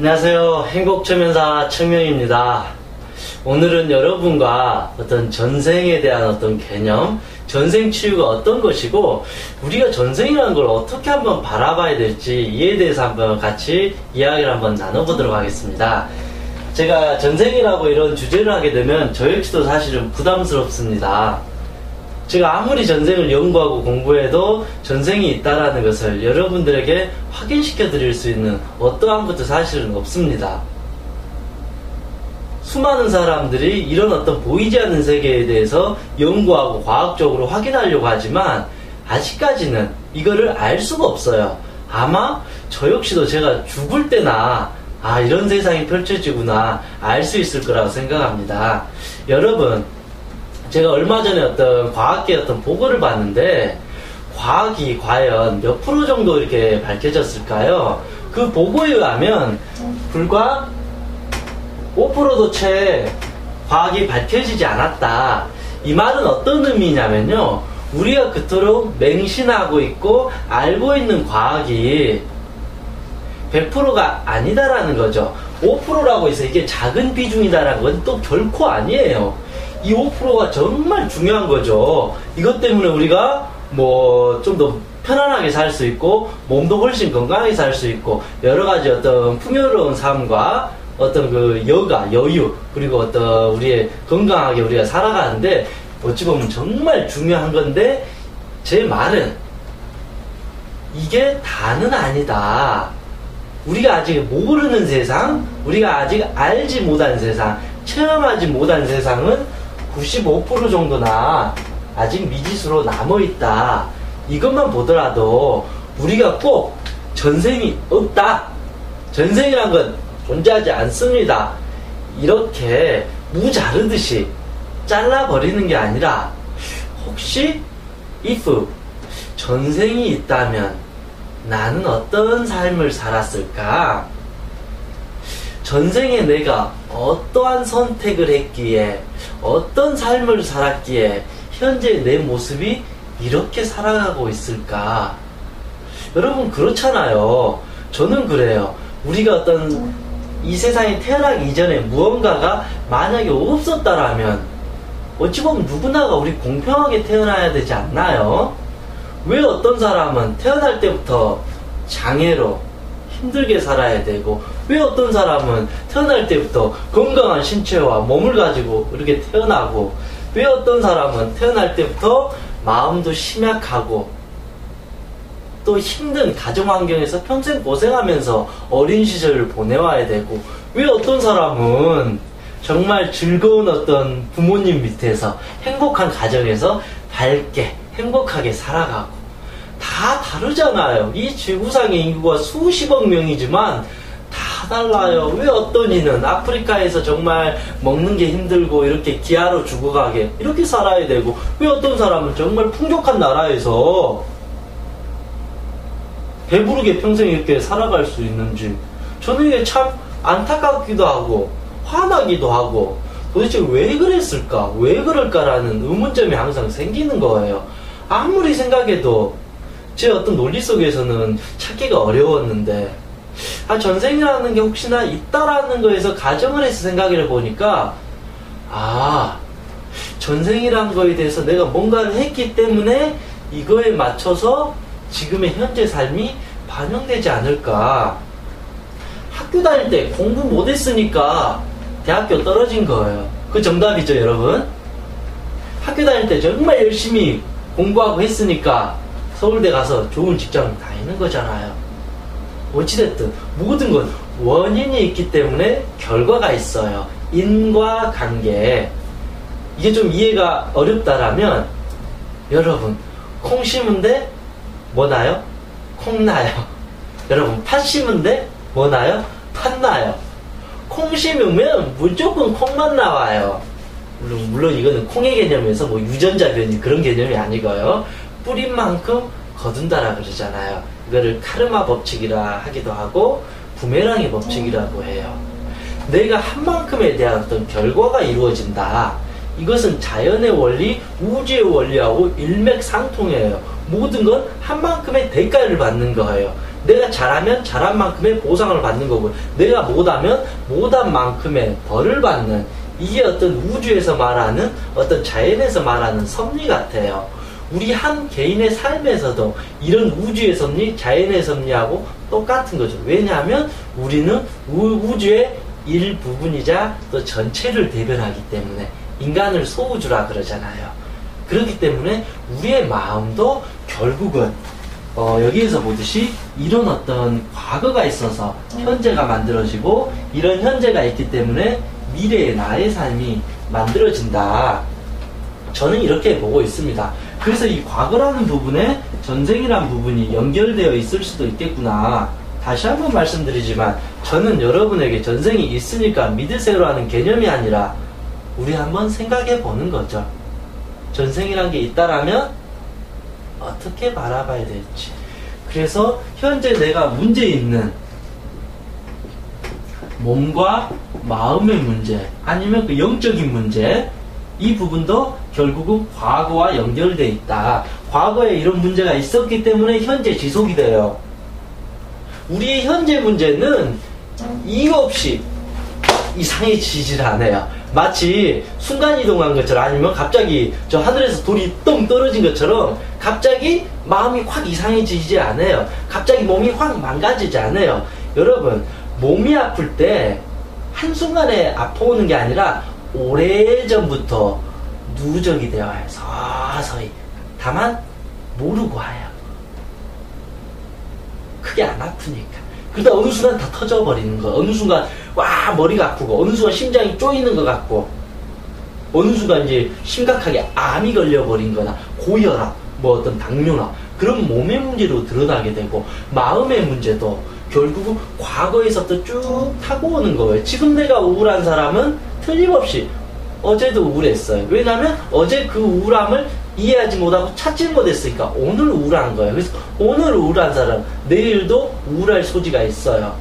안녕하세요. 행복체면사 청명입니다. 오늘은 여러분과 어떤 전생에 대한 어떤 개념, 전생 치유가 어떤 것이고, 우리가 전생이라는 걸 어떻게 한번 바라봐야 될지, 이에 대해서 한번 같이 이야기를 한번 나눠보도록 하겠습니다. 제가 전생이라고 이런 주제를 하게 되면 저 역시도 사실은 부담스럽습니다. 제가 아무리 전생을 연구하고 공부해도 전생이 있다라는 것을 여러분들에게 확인시켜 드릴 수 있는 어떠한 것도 사실은 없습니다. 수많은 사람들이 이런 어떤 보이지 않는 세계에 대해서 연구하고 과학적으로 확인하려고 하지만 아직까지는 이거를 알 수가 없어요. 아마 저 역시도 제가 죽을 때나 아 이런 세상이 펼쳐지구나 알 수 있을 거라고 생각합니다. 여러분 제가 얼마 전에 어떤 과학계 어떤 보고를 봤는데 과학이 과연 몇 프로 정도 이렇게 밝혀졌을까요? 그 보고에 의하면 불과 5%도 채 과학이 밝혀지지 않았다. 이 말은 어떤 의미냐면요. 우리가 그토록 맹신하고 있고 알고 있는 과학이 100%가 아니다라는 거죠. 5%라고 해서 이게 작은 비중이다라는 건 또 결코 아니에요. 이 5%가 정말 중요한 거죠. 이것 때문에 우리가 뭐 좀 더 편안하게 살 수 있고 몸도 훨씬 건강하게 살 수 있고 여러 가지 어떤 풍요로운 삶과 어떤 그 여가 여유 그리고 어떤 우리의 건강하게 우리가 살아가는데 어찌 보면 정말 중요한 건데 제 말은 이게 다는 아니다. 우리가 아직 모르는 세상, 우리가 아직 알지 못한 세상, 체험하지 못한 세상은 95% 정도나 아직 미지수로 남아있다. 이것만 보더라도 우리가 꼭 전생이 없다. 전생이란 건 존재하지 않습니다. 이렇게 무 자르듯이 잘라버리는 게 아니라 혹시 if 전생이 있다면 나는 어떤 삶을 살았을까? 전생에 내가 어떠한 선택을 했기에 어떤 삶을 살았기에 현재 내 모습이 이렇게 살아가고 있을까? 여러분 그렇잖아요. 저는 그래요. 우리가 어떤 이 세상에 태어나기 이전에 무언가가 만약에 없었다라면 어찌 보면 누구나가 우리 공평하게 태어나야 되지 않나요? 왜 어떤 사람은 태어날 때부터 장애로 힘들게 살아야 되고 왜 어떤 사람은 태어날 때부터 건강한 신체와 몸을 가지고 이렇게 태어나고 왜 어떤 사람은 태어날 때부터 마음도 심약하고 또 힘든 가정 환경에서 평생 고생하면서 어린 시절을 보내와야 되고 왜 어떤 사람은 정말 즐거운 어떤 부모님 밑에서 행복한 가정에서 밝게 행복하게 살아가고 다 다르잖아요. 이 지구상의 인구가 수십억 명이지만 다 달라요. 왜 어떤 이는 아프리카에서 정말 먹는 게 힘들고 이렇게 기아로 죽어가게 이렇게 살아야 되고 왜 어떤 사람은 정말 풍족한 나라에서 배부르게 평생 이렇게 살아갈 수 있는지 저는 이게 참 안타깝기도 하고 화나기도 하고 도대체 왜 그랬을까? 왜 그럴까라는 의문점이 항상 생기는 거예요. 아무리 생각해도 제 어떤 논리 속에서는 찾기가 어려웠는데 아, 전생이라는 게 혹시나 있다라는 거에서 가정을 해서 생각을 해보니까 아 전생이라는 거에 대해서 내가 뭔가를 했기 때문에 이거에 맞춰서 지금의 현재 삶이 반영되지 않을까. 학교 다닐 때 공부 못했으니까 대학교 떨어진 거예요. 그 정답이죠 여러분? 학교 다닐 때 정말 열심히 공부하고 했으니까 서울대 가서 좋은 직장 다니는 거잖아요. 어찌됐든 모든 건 원인이 있기 때문에 결과가 있어요. 인과 관계. 이게 좀 이해가 어렵다라면 여러분 콩 심은데 뭐 나요? 콩 나요. 여러분 팥 심은데 뭐 나요? 팥 나요. 콩 심으면 무조건 콩만 나와요. 물론, 물론 이거는 콩의 개념에서 뭐 유전자 변이 그런 개념이 아니고요. 뿌린 만큼 거둔다라 그러잖아요. 이거를 카르마 법칙이라 하기도 하고 부메랑의 법칙이라고 해요. 내가 한 만큼에 대한 어떤 결과가 이루어진다. 이것은 자연의 원리, 우주의 원리하고 일맥상통해요. 모든 건 한 만큼의 대가를 받는 거예요. 내가 잘하면 잘한 만큼의 보상을 받는 거고 내가 못하면 못한 만큼의 벌을 받는 이게 어떤 우주에서 말하는 어떤 자연에서 말하는 섭리 같아요. 우리 한 개인의 삶에서도 이런 우주의 섭리, 자연의 섭리하고 똑같은 거죠. 왜냐하면 우리는 우주의 일부분이자 또 전체를 대변하기 때문에 인간을 소우주라 그러잖아요. 그렇기 때문에 우리의 마음도 결국은 어, 여기에서 보듯이 이런 어떤 과거가 있어서 현재가 만들어지고 이런 현재가 있기 때문에 미래의 나의 삶이 만들어진다. 저는 이렇게 보고 있습니다. 그래서 이 과거라는 부분에 전생이라는 부분이 연결되어 있을 수도 있겠구나. 다시 한번 말씀드리지만 저는 여러분에게 전생이 있으니까 믿으세요라는 개념이 아니라 우리 한번 생각해 보는 거죠. 전생이란 게 있다라면 어떻게 바라봐야 될지. 그래서 현재 내가 문제 있는 몸과 마음의 문제 아니면 그 영적인 문제 이 부분도 결국은 과거와 연결돼 있다. 과거에 이런 문제가 있었기 때문에 현재 지속이 돼요. 우리의 현재 문제는 이유 없이 이상해지질 않아요. 마치 순간이동한 것처럼 아니면 갑자기 저 하늘에서 돌이 똥 떨어진 것처럼 갑자기 마음이 확 이상해지지 않아요. 갑자기 몸이 확 망가지지 않아요. 여러분, 몸이 아플 때 한순간에 아파오는 게 아니라 오래전부터 누적이 되어 와요. 서서히. 다만 모르고 와요. 크게 안 아프니까. 그러다 어느 순간 다 터져버리는 거. 어느 순간 와 머리가 아프고 어느 순간 심장이 쪼이는 것 같고 어느 순간 이제 심각하게 암이 걸려버린 거나 고혈압 뭐 어떤 당뇨나 그런 몸의 문제로 드러나게 되고 마음의 문제도 결국은 과거에서부터 쭉 타고 오는 거예요. 지금 내가 우울한 사람은 틀림없이 어제도 우울했어요. 왜냐하면 어제 그 우울함을 이해하지 못하고 찾지 못했으니까 오늘 우울한 거예요. 그래서 오늘 우울한 사람 내일도 우울할 소지가 있어요.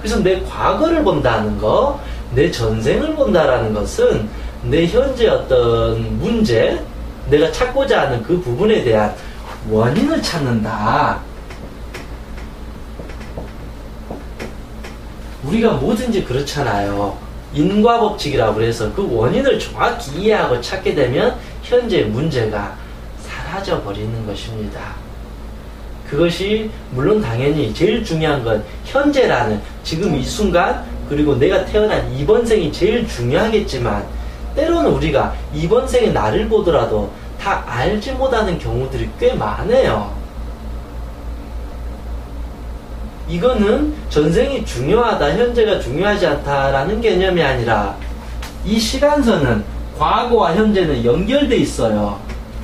그래서 내 과거를 본다는 거, 내 전생을 본다라는 것은 내 현재 어떤 문제, 내가 찾고자 하는 그 부분에 대한 원인을 찾는다. 우리가 뭐든지 그렇잖아요. 인과법칙이라고 그래서 그 원인을 정확히 이해하고 찾게 되면 현재 문제가 사라져 버리는 것입니다. 그것이 물론 당연히 제일 중요한 건 현재라는 지금 이 순간 그리고 내가 태어난 이번 생이 제일 중요하겠지만 때로는 우리가 이번 생의 나를 보더라도 다 알지 못하는 경우들이 꽤 많아요. 이거는 전생이 중요하다, 현재가 중요하지 않다라는 개념이 아니라 이 시간선은 과거와 현재는 연결돼 있어요.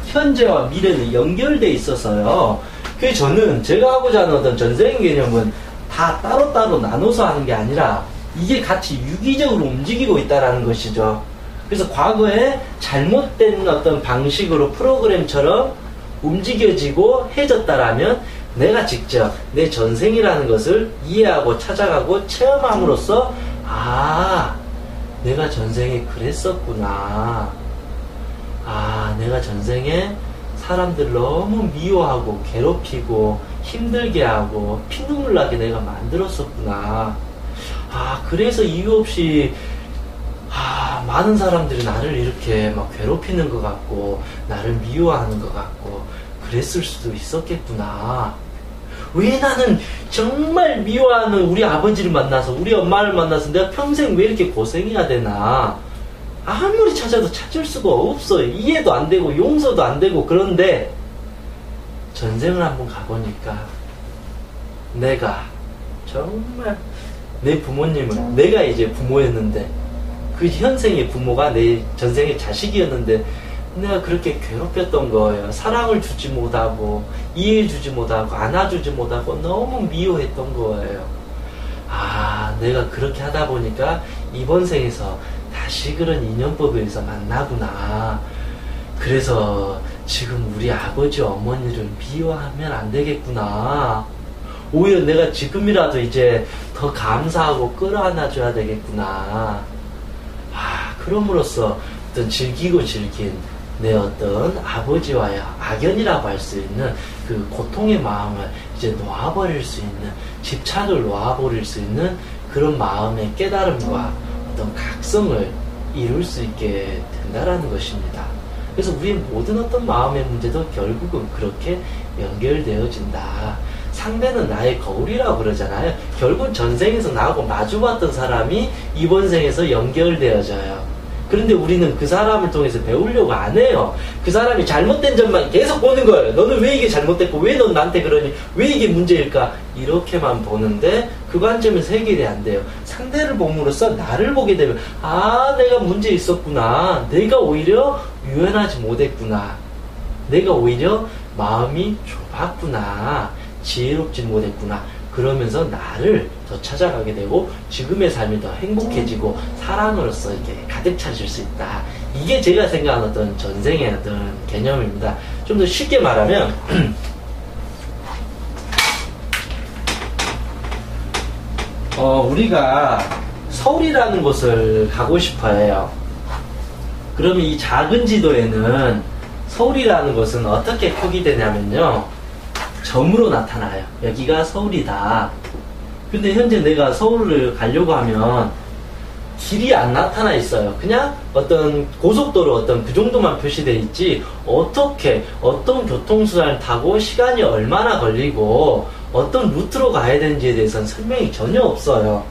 현재와 미래는 연결돼 있어서요. 그 저는 제가 하고자 하는 어떤 전생 개념은 다 따로따로 나눠서 하는 게 아니라 이게 같이 유기적으로 움직이고 있다라는 것이죠. 그래서 과거에 잘못된 어떤 방식으로 프로그램처럼 움직여지고 해졌다라면 내가 직접 내 전생이라는 것을 이해하고 찾아가고 체험함으로써 아 내가 전생에 그랬었구나 아 내가 전생에 사람들 너무 미워하고 괴롭히고 힘들게 하고 피눈물 나게 내가 만들었었구나 아 그래서 이유 없이 아 많은 사람들이 나를 이렇게 막 괴롭히는 것 같고 나를 미워하는 것 같고 그랬을 수도 있었겠구나. 왜 나는 정말 미워하는 우리 아버지를 만나서 우리 엄마를 만나서 내가 평생 왜 이렇게 고생해야 되나? 아무리 찾아도 찾을 수가 없어요. 이해도 안 되고 용서도 안 되고 그런데 전생을 한번 가보니까 내가 정말 내 부모님을 내가 이제 부모였는데 그 현생의 부모가 내 전생의 자식이었는데 내가 그렇게 괴롭혔던 거예요. 사랑을 주지 못하고, 이해해주지 못하고, 안아주지 못하고, 너무 미워했던 거예요. 아, 내가 그렇게 하다 보니까 이번 생에서 다시 그런 인연법에 의해서 만나구나. 그래서 지금 우리 아버지, 어머니를 미워하면 안 되겠구나. 오히려 내가 지금이라도 이제 더 감사하고 끌어안아줘야 되겠구나. 아, 그럼으로써 어떤 즐기고 즐긴 내 어떤 아버지와의 악연이라고 할 수 있는 그 고통의 마음을 이제 놓아버릴 수 있는 집착을 놓아버릴 수 있는 그런 마음의 깨달음과 어떤 각성을 이룰 수 있게 된다라는 것입니다. 그래서 우리의 모든 어떤 마음의 문제도 결국은 그렇게 연결되어진다. 상대는 나의 거울이라고 그러잖아요. 결국 전생에서 나하고 마주봤던 사람이 이번 생에서 연결되어져요. 그런데 우리는 그 사람을 통해서 배우려고 안 해요. 그 사람이 잘못된 점만 계속 보는 거예요. 너는 왜 이게 잘못됐고, 왜 넌 나한테 그러니, 왜 이게 문제일까? 이렇게만 보는데 그 관점에서 해결이 안 돼요. 상대를 봄으로써 나를 보게 되면, 아, 내가 문제 있었구나. 내가 오히려 유연하지 못했구나. 내가 오히려 마음이 좁았구나. 지혜롭지 못했구나. 그러면서 나를 더 찾아가게 되고 지금의 삶이 더 행복해지고 사랑으로서 이렇게 가득 차질 수 있다. 이게 제가 생각하는 어떤 전생의 어떤 개념입니다. 좀 더 쉽게 말하면 어, 우리가 서울이라는 곳을 가고 싶어 해요. 그러면 이 작은 지도에는 서울이라는 곳은 어떻게 표기되냐면요. 점으로 나타나요. 여기가 서울이다. 근데 현재 내가 서울을 가려고 하면 길이 안 나타나 있어요. 그냥 어떤 고속도로 어떤 그 정도만 표시되어 있지 어떻게 어떤 교통수단을 타고 시간이 얼마나 걸리고 어떤 루트로 가야 되는지에 대해서는 설명이 전혀 없어요.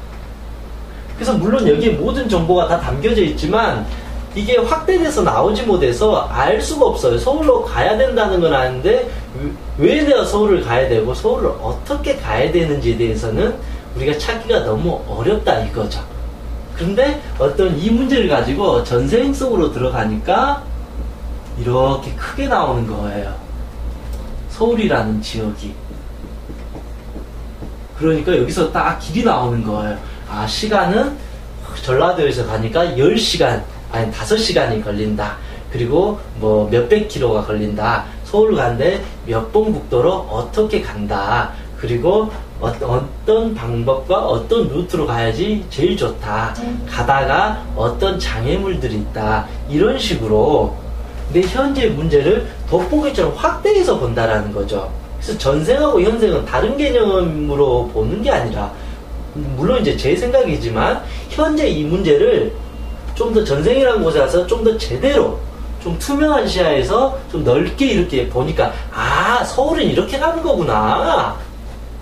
그래서 물론 여기에 모든 정보가 다 담겨져 있지만 이게 확대돼서 나오지 못해서 알 수가 없어요. 서울로 가야 된다는 건 아는데 왜 내가 서울을 가야 되고 서울을 어떻게 가야 되는지에 대해서는 우리가 찾기가 너무 어렵다 이거죠. 그런데 어떤 이 문제를 가지고 전생 속으로 들어가니까 이렇게 크게 나오는 거예요. 서울이라는 지역이. 그러니까 여기서 딱 길이 나오는 거예요. 아, 시간은 전라도에서 가니까 10시간, 아니 5시간이 걸린다. 그리고 뭐 몇백 킬로가 걸린다. 서울 가는데 몇 번 국도로 어떻게 간다. 그리고 어 떤 방법과 어떤 루트로 가야지 제일 좋다. 가다가 어떤 장애물들이 있다. 이런 식으로 내 현재 문제를 돋보기처럼 확대해서 본다라는 거죠. 그래서 전생하고 현생은 다른 개념으로 보는 게 아니라 물론 이제 제 생각이지만 현재 이 문제를 좀 더 전생이라는 곳에 와서 좀 더 제대로 좀 투명한 시야에서 좀 넓게 이렇게 보니까 아 서울은 이렇게 가는 거구나.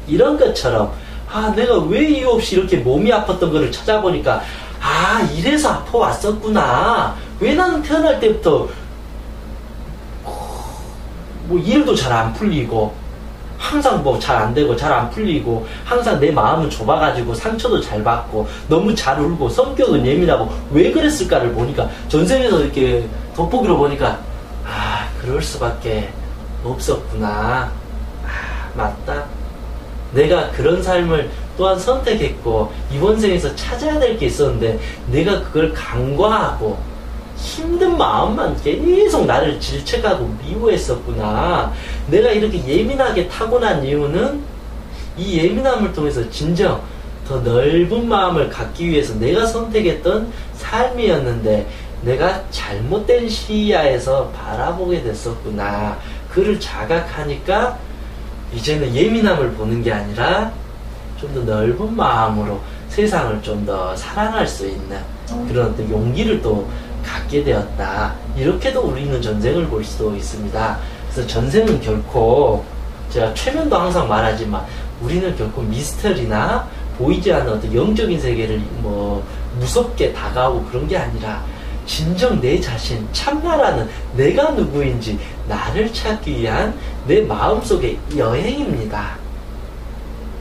이런 것처럼 아 내가 왜 이유 없이 이렇게 몸이 아팠던 거를 찾아보니까 아 이래서 아파 왔었구나. 왜 나는 태어날 때부터 뭐 일도 잘 안 풀리고 항상 뭐 잘 안 되고 잘 안 풀리고 항상 내 마음은 좁아가지고 상처도 잘 받고 너무 잘 울고 성격은 예민하고 왜 그랬을까를 보니까 전생에서 이렇게 돋보기로 보니까 아 그럴 수밖에 없었구나 아 맞다 내가 그런 삶을 또한 선택했고 이번 생에서 찾아야 될 게 있었는데 내가 그걸 간과하고 힘든 마음만 계속 나를 질책하고 미워했었구나. 내가 이렇게 예민하게 타고난 이유는 이 예민함을 통해서 진정 더 넓은 마음을 갖기 위해서 내가 선택했던 삶이었는데 내가 잘못된 시야에서 바라보게 됐었구나. 그를 자각하니까 이제는 예민함을 보는 게 아니라 좀 더 넓은 마음으로 세상을 좀 더 사랑할 수 있는 그런 어떤 용기를 또 갖게 되었다. 이렇게도 우리는 전생을 볼 수도 있습니다. 그래서 전생은 결코 제가 최면도 항상 말하지만 우리는 결코 미스터리나 보이지 않는 어떤 영적인 세계를 뭐 무섭게 다가오고 그런 게 아니라 진정 내 자신, 참나라는 내가 누구인지 나를 찾기 위한 내 마음속의 여행입니다.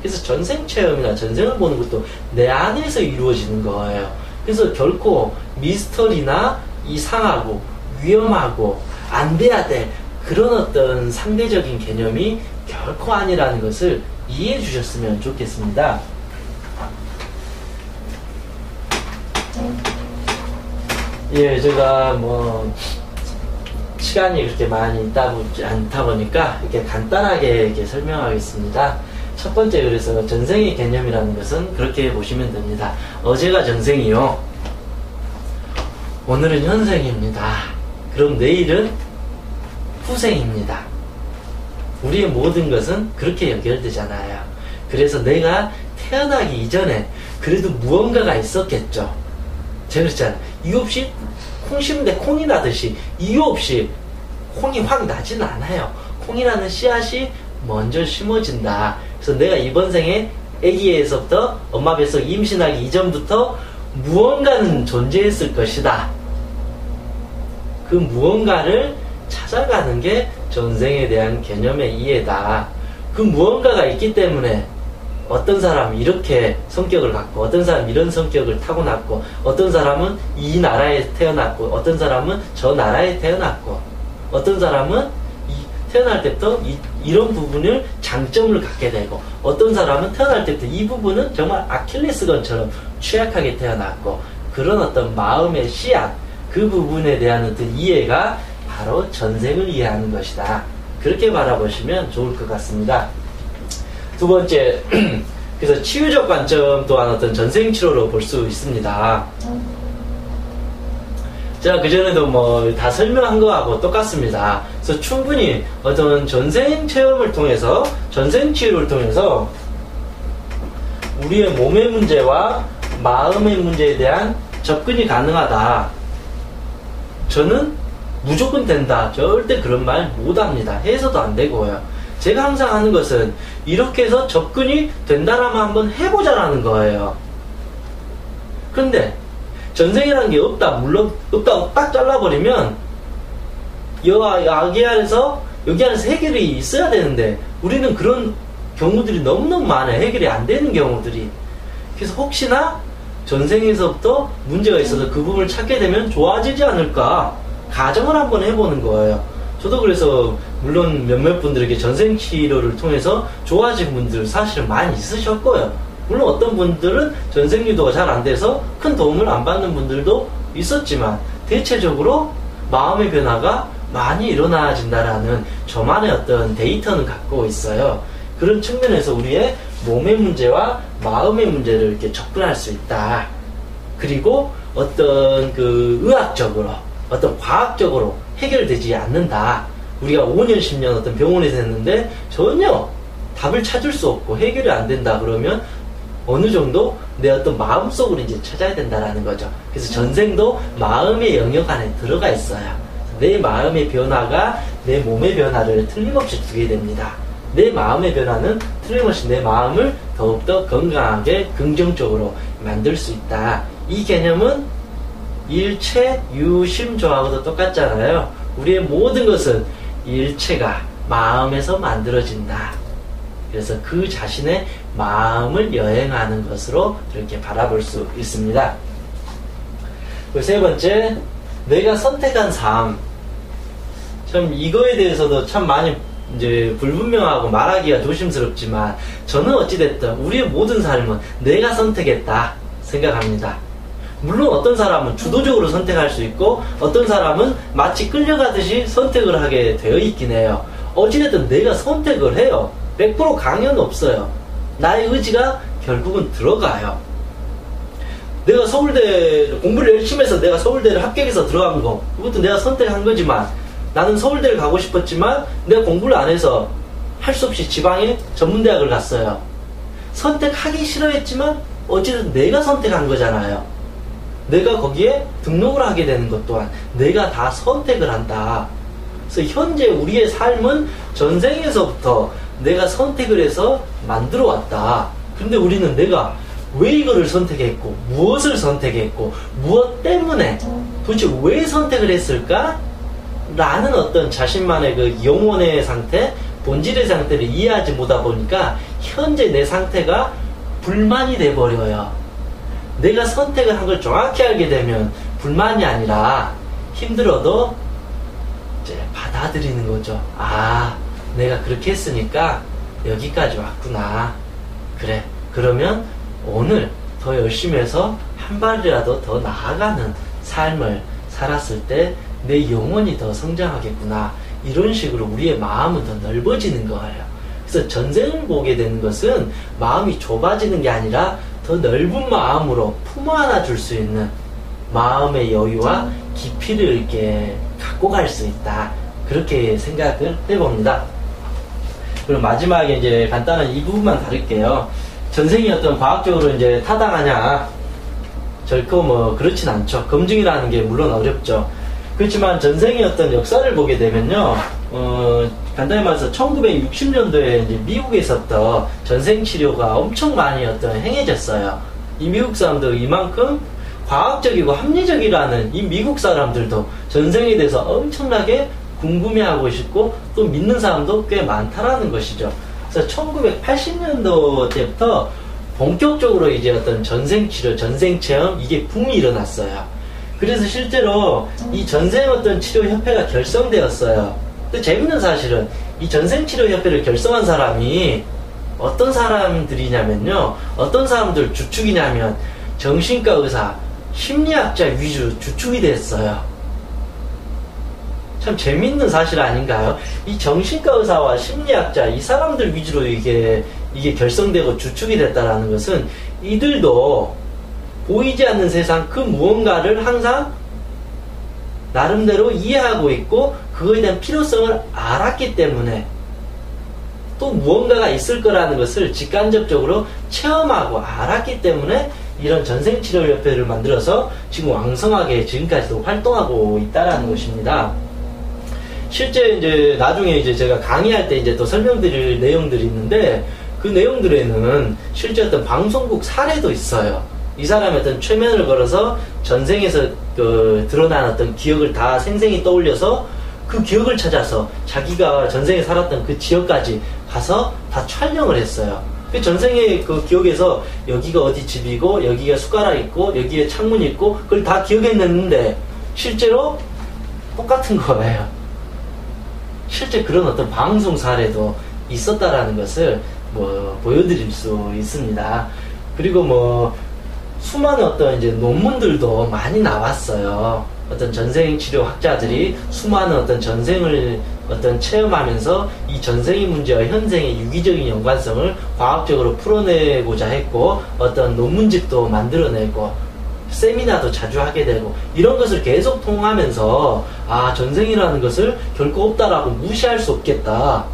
그래서 전생 체험이나 전생을 보는 것도 내 안에서 이루어지는 거예요. 그래서 결코 미스터리나 이상하고 위험하고 안 돼야 될 그런 어떤 상대적인 개념이 결코 아니라는 것을 이해해 주셨으면 좋겠습니다. 예, 제가 뭐 시간이 그렇게 많이 있다 보지 않다 보니까 이렇게 간단하게 이렇게 설명하겠습니다. 첫 번째 그래서 전생의 개념이라는 것은 그렇게 보시면 됩니다. 어제가 전생이요. 오늘은 현생입니다. 그럼 내일은 후생입니다. 우리의 모든 것은 그렇게 연결되잖아요. 그래서 내가 태어나기 이전에 그래도 무언가가 있었겠죠. 그랬잖아요. 이유 없이 콩 심는데 콩이 나듯이 이유 없이 콩이 확 나지는 않아요. 콩이라는 씨앗이 먼저 심어진다. 그래서 내가 이번 생에 아기에서부터 엄마 뱃속 임신하기 이전부터 무언가는 존재했을 것이다. 그 무언가를 찾아가는 게 전생에 대한 개념의 이해다. 그 무언가가 있기 때문에 어떤 사람은 이렇게 성격을 갖고 어떤 사람은 이런 성격을 타고났고 어떤 사람은 이 나라에 태어났고 어떤 사람은 저 나라에 태어났고 어떤 사람은 태어날 때부터 이, 런 부분을 장점을 갖게 되고 어떤 사람은 태어날 때부터 이 부분은 정말 아킬레스건처럼 취약하게 태어났고 그런 어떤 마음의 씨앗 그 부분에 대한 어떤 이해가 바로 전생을 이해하는 것이다. 그렇게 바라보시면 좋을 것 같습니다. 두 번째, 그래서 치유적 관점 또한 어떤 전생 치료로 볼 수 있습니다. 제가 그전에도 뭐 다 설명한 거하고 똑같습니다. 그래서 충분히 어떤 전생 체험을 통해서, 전생 치유를 통해서 우리의 몸의 문제와 마음의 문제에 대한 접근이 가능하다. 저는 무조건 된다. 절대 그런 말 못 합니다. 해서도 안 되고요. 제가 항상 하는 것은 이렇게 해서 접근이 된다라면 한번 해보자라는 거예요. 근데 전생이라는 게 없다. 물론 없다고 딱 잘라버리면 여기 안에서 여기 안에서 해결이 있어야 되는데 우리는 그런 경우들이 너무너무 많아요. 해결이 안 되는 경우들이. 그래서 혹시나 전생에서부터 문제가 있어서 그 부분을 찾게 되면 좋아지지 않을까 가정을 한번 해보는 거예요. 저도 그래서 물론 몇몇 분들에게 전생 치료를 통해서 좋아진 분들 사실은 많이 있으셨고요. 물론 어떤 분들은 전생 유도가 잘 안 돼서 큰 도움을 안 받는 분들도 있었지만 대체적으로 마음의 변화가 많이 일어나진다라는 저만의 어떤 데이터는 갖고 있어요. 그런 측면에서 우리의 몸의 문제와 마음의 문제를 이렇게 접근할 수 있다. 그리고 어떤 그 의학적으로, 어떤 과학적으로 해결되지 않는다. 우리가 5년, 10년 어떤 병원에서 했는데 전혀 답을 찾을 수 없고 해결이 안 된다 그러면 어느 정도 내 어떤 마음속으로 이제 찾아야 된다라는 거죠. 그래서 전생도 마음의 영역 안에 들어가 있어요. 내 마음의 변화가 내 몸의 변화를 틀림없이 주게 됩니다. 내 마음의 변화는 틀림없이 내 마음을 더욱더 건강하게 긍정적으로 만들 수 있다. 이 개념은 일체 유심조하고도 똑같잖아요. 우리의 모든 것은 일체가 마음에서 만들어진다. 그래서 그 자신의 마음을 여행하는 것으로 이렇게 바라볼 수 있습니다. 세 번째, 내가 선택한 삶. 참 이거에 대해서도 참 많이 이제 불분명하고 말하기가 조심스럽지만 저는 어찌됐든 우리의 모든 삶은 내가 선택했다 생각합니다. 물론 어떤 사람은 주도적으로 선택할 수 있고 어떤 사람은 마치 끌려가듯이 선택을 하게 되어 있긴 해요. 어찌됐든 내가 선택을 해요. 100% 강요는 없어요. 나의 의지가 결국은 들어가요. 내가 서울대 공부를 열심히 해서 내가 서울대를 합격해서 들어간 거 그것도 내가 선택한 거지만 나는 서울대를 가고 싶었지만 내가 공부를 안 해서 할 수 없이 지방에 전문대학을 갔어요. 선택하기 싫어했지만 어쨌든 내가 선택한 거잖아요. 내가 거기에 등록을 하게 되는 것 또한 내가 다 선택을 한다. 그래서 현재 우리의 삶은 전생에서부터 내가 선택을 해서 만들어 왔다. 근데 우리는 내가 왜 이거를 선택했고, 무엇을 선택했고, 무엇 때문에, 도대체 왜 선택을 했을까? 라는 어떤 자신만의 그 영혼의 상태, 본질의 상태를 이해하지 못하 보니까 현재 내 상태가 불만이 돼 버려요. 내가 선택을 한 걸 정확히 알게 되면 불만이 아니라 힘들어도 이제 받아들이는 거죠. 아, 내가 그렇게 했으니까 여기까지 왔구나. 그래. 그러면 오늘 더 열심히 해서 한 발이라도 더 나아가는 삶을 살았을 때 내 영혼이 더 성장하겠구나. 이런 식으로 우리의 마음은 더 넓어지는 거예요. 그래서 전생을 보게 되는 것은 마음이 좁아지는 게 아니라 더 넓은 마음으로 품어 안아 줄 수 있는 마음의 여유와 깊이를 이렇게 갖고 갈 수 있다. 그렇게 생각을 해봅니다. 그리고 마지막에 이제 간단한 이 부분만 다룰게요. 전생이 어떤 과학적으로 이제 타당하냐? 결코 뭐 그렇진 않죠. 검증이라는 게 물론 어렵죠. 그렇지만 전생의 어떤 역사를 보게 되면요, 어, 간단히 말해서 1960년도에 이제 미국에 있었던 전생 치료가 엄청 많이 어떤 행해졌어요. 이 미국 사람들 이만큼 과학적이고 합리적이라는 이 미국 사람들도 전생에 대해서 엄청나게 궁금해하고 싶고 또 믿는 사람도 꽤 많다라는 것이죠. 그래서 1980년도 때부터 본격적으로 이제 어떤 전생 치료, 전생 체험 이게 붐이 일어났어요. 그래서 실제로 이 전생 어떤 치료 협회가 결성되었어요. 근데 재밌는 사실은 이 전생 치료 협회를 결성한 사람이 어떤 사람들이냐면요. 어떤 사람들 주축이냐면 정신과 의사, 심리학자 위주 주축이 됐어요. 참 재밌는 사실 아닌가요? 이 정신과 의사와 심리학자 이 사람들 위주로 이게 이게 결성되고 주축이 됐다라는 것은 이들도 보이지 않는 세상 그 무언가를 항상 나름대로 이해하고 있고 그거에 대한 필요성을 알았기 때문에 또 무언가가 있을 거라는 것을 직간접적으로 체험하고 알았기 때문에 이런 전생치료협회를 만들어서 지금 왕성하게 지금까지도 활동하고 있다라는 것입니다. 실제 이제 나중에 이제 제가 강의할 때 이제 또 설명드릴 내용들이 있는데 그 내용들에는 실제 어떤 방송국 사례도 있어요. 이 사람의 어떤 최면을 걸어서 전생에서 그 드러난 어떤 기억을 다 생생히 떠올려서 그 기억을 찾아서 자기가 전생에 살았던 그 지역까지 가서 다 촬영을 했어요. 그 전생의 그 기억에서 여기가 어디 집이고 여기가 숟가락 있고 여기에 창문 있고 그걸 다 기억해냈는데 실제로 똑같은 거예요. 실제 그런 어떤 방송 사례도 있었다라는 것을 뭐 보여드릴 수 있습니다. 그리고 뭐 수많은 어떤 이제 논문들도 많이 나왔어요. 어떤 전생 치료 학자들이 수많은 어떤 전생을 어떤 체험하면서 이 전생의 문제와 현생의 유기적인 연관성을 과학적으로 풀어내고자 했고 어떤 논문집도 만들어내고 세미나도 자주 하게 되고 이런 것을 계속 통하면서 아 전생이라는 것을 결코 없다라고 무시할 수 없겠다.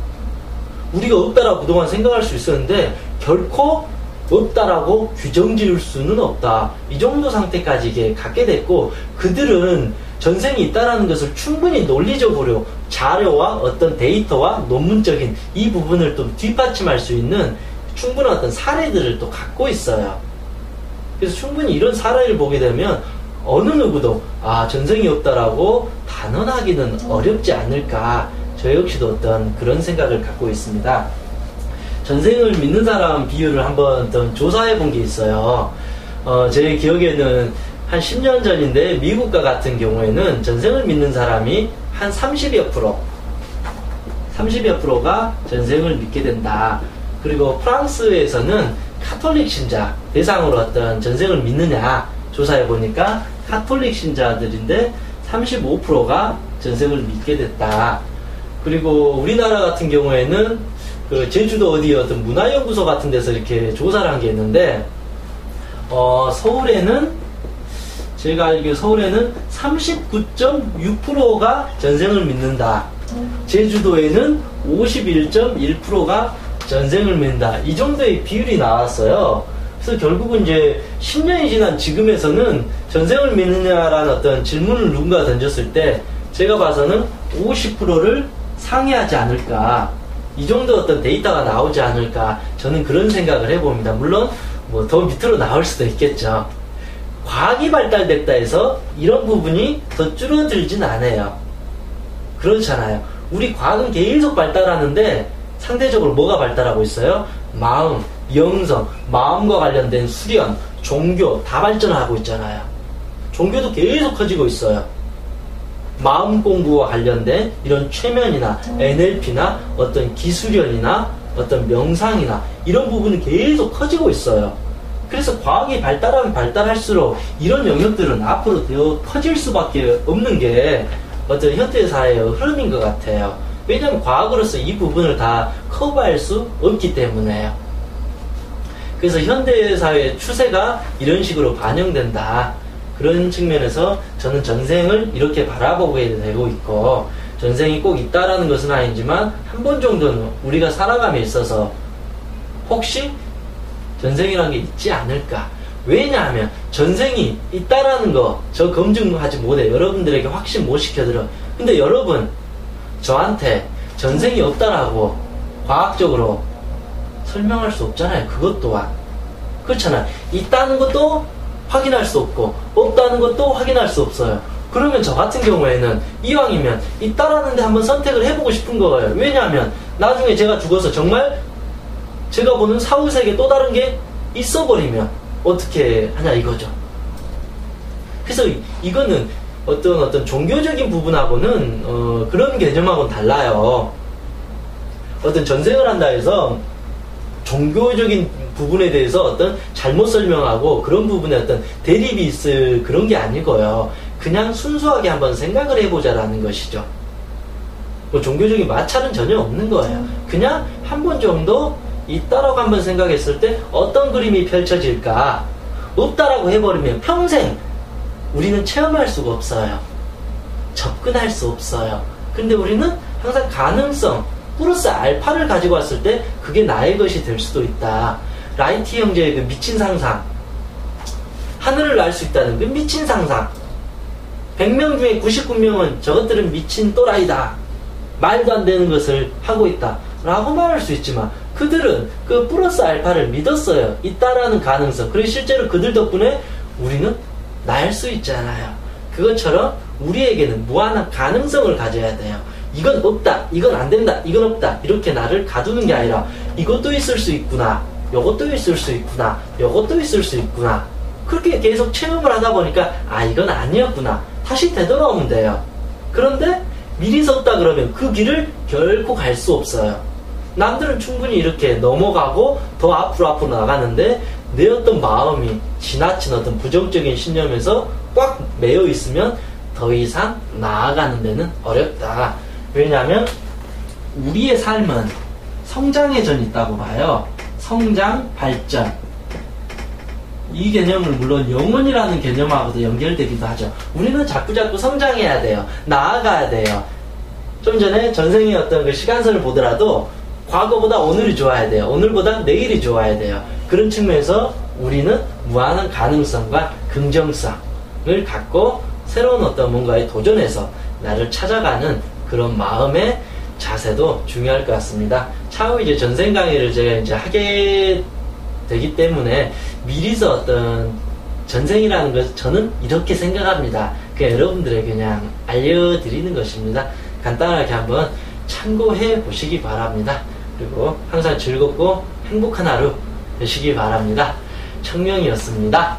우리가 없다라고 그동안 생각할 수 있었는데 결코 없다라고 규정 지을 수는 없다. 이 정도 상태까지 이게 갖게 됐고 그들은 전생이 있다라는 것을 충분히 논리적으로 자료와 어떤 데이터와 논문적인 이 부분을 또 뒷받침할 수 있는 충분한 어떤 사례들을 또 갖고 있어요. 그래서 충분히 이런 사례를 보게 되면 어느 누구도 아 전생이 없다라고 단언하기는 어렵지 않을까 저 역시도 어떤 그런 생각을 갖고 있습니다. 전생을 믿는 사람 비율을 한번 더 조사해 본 게 있어요. 어, 제 기억에는 한 10년 전인데 미국과 같은 경우에는 전생을 믿는 사람이 한 30여 프로 30여 프로가 전생을 믿게 된다. 그리고 프랑스에서는 카톨릭 신자 대상으로 어떤 전생을 믿느냐 조사해 보니까 카톨릭 신자들인데 35%가 전생을 믿게 됐다. 그리고 우리나라 같은 경우에는 그 제주도 어디 어떤 문화연구소 같은 데서 이렇게 조사를 한 게 있는데 어 서울에는 제가 알기로 서울에는 39.6%가 전생을 믿는다. 제주도에는 51.1%가 전생을 믿는다. 이 정도의 비율이 나왔어요. 그래서 결국은 이제 10년이 지난 지금에서는 전생을 믿느냐라는 어떤 질문을 누군가 던졌을 때 제가 봐서는 50%를 상회하지 않을까. 이 정도 어떤 데이터가 나오지 않을까. 저는 그런 생각을 해봅니다. 물론 뭐 더 밑으로 나올 수도 있겠죠. 과학이 발달됐다 해서 이런 부분이 더 줄어들진 않아요. 그렇잖아요. 우리 과학은 계속 발달하는데 상대적으로 뭐가 발달하고 있어요? 마음, 영성, 마음과 관련된 수련, 종교 다 발전하고 있잖아요. 종교도 계속 커지고 있어요. 마음 공부와 관련된 이런 최면이나 NLP나 어떤 기술련이나 어떤 명상이나 이런 부분이 계속 커지고 있어요. 그래서 과학이 발달하면 발달할수록 이런 영역들은 앞으로 더 커질 수밖에 없는 게 어떤 현대 사회의 흐름인 것 같아요. 왜냐하면 과학으로서 이 부분을 다 커버할 수 없기 때문에요. 그래서 현대 사회의 추세가 이런 식으로 반영된다. 그런 측면에서 저는 전생을 이렇게 바라보게 되고 있고, 전생이 꼭 있다라는 것은 아니지만 한 번 정도는 우리가 살아감에 있어서 혹시 전생이라는 게 있지 않을까. 왜냐하면 전생이 있다라는 거 저 검증하지 못해 여러분들에게 확신 못 시켜드려. 근데 여러분 저한테 전생이 없다라고 과학적으로 설명할 수 없잖아요. 그것 또한 그렇잖아요. 있다는 것도 확인할 수 없고 없다는 것도 확인할 수 없어요. 그러면 저 같은 경우에는 이왕이면 있다라는 데 한번 선택을 해보고 싶은 거예요. 왜냐하면 나중에 제가 죽어서 정말 제가 보는 사후세계 또 다른 게 있어버리면 어떻게 하냐 이거죠. 그래서 이거는 어떤 어떤 종교적인 부분하고는 어, 그런 개념하고는 달라요. 어떤 전생을 한다 해서 종교적인 부분에 대해서 어떤 잘못 설명하고 그런 부분에 어떤 대립이 있을 그런 게 아니고요. 그냥 순수하게 한번 생각을 해보자라는 것이죠. 뭐 종교적인 마찰은 전혀 없는 거예요. 그냥 한 번 정도 있다라고 한번 생각했을 때 어떤 그림이 펼쳐질까? 없다라고 해버리면 평생 우리는 체험할 수가 없어요. 접근할 수 없어요. 근데 우리는 항상 가능성, 플러스 알파를 가지고 왔을 때 그게 나의 것이 될 수도 있다. 라이티 형제의 그 미친 상상. 하늘을 날 수 있다는 그 미친 상상. 100명 중에 99명은 저것들은 미친 또라이다. 말도 안 되는 것을 하고 있다. 라고 말할 수 있지만 그들은 그 플러스 알파를 믿었어요. 있다라는 가능성. 그리고 실제로 그들 덕분에 우리는 날 수 있잖아요. 그것처럼 우리에게는 무한한 가능성을 가져야 돼요. 이건 없다, 이건 안 된다, 이건 없다 이렇게 나를 가두는 게 아니라 이것도 있을 수 있구나, 이것도 있을 수 있구나, 이것도 있을 수 있구나. 그렇게 계속 체험을 하다 보니까 아 이건 아니었구나 다시 되돌아오면 돼요. 그런데 미리 섰다 그러면 그 길을 결코 갈 수 없어요. 남들은 충분히 이렇게 넘어가고 더 앞으로 앞으로 나가는데 내 어떤 마음이 지나친 어떤 부정적인 신념에서 꽉 매여 있으면 더 이상 나아가는 데는 어렵다. 왜냐하면 우리의 삶은 성장의 전이 있다고 봐요. 성장, 발전. 이 개념을 물론 영혼이라는 개념하고도 연결되기도 하죠. 우리는 자꾸자꾸 성장해야 돼요. 나아가야 돼요. 좀 전에 전생의 어떤 그 시간선을 보더라도 과거보다 오늘이 좋아야 돼요. 오늘보다 내일이 좋아야 돼요. 그런 측면에서 우리는 무한한 가능성과 긍정성을 갖고 새로운 어떤 뭔가에 도전해서 나를 찾아가는 그런 마음의 자세도 중요할 것 같습니다. 차후 이제 전생 강의를 제가 이제 하게 되기 때문에 미리서 어떤 전생이라는 것 저는 이렇게 생각합니다. 그냥 여러분들에게 그냥 알려드리는 것입니다. 간단하게 한번 참고해 보시기 바랍니다. 그리고 항상 즐겁고 행복한 하루 되시기 바랍니다. 청명이었습니다.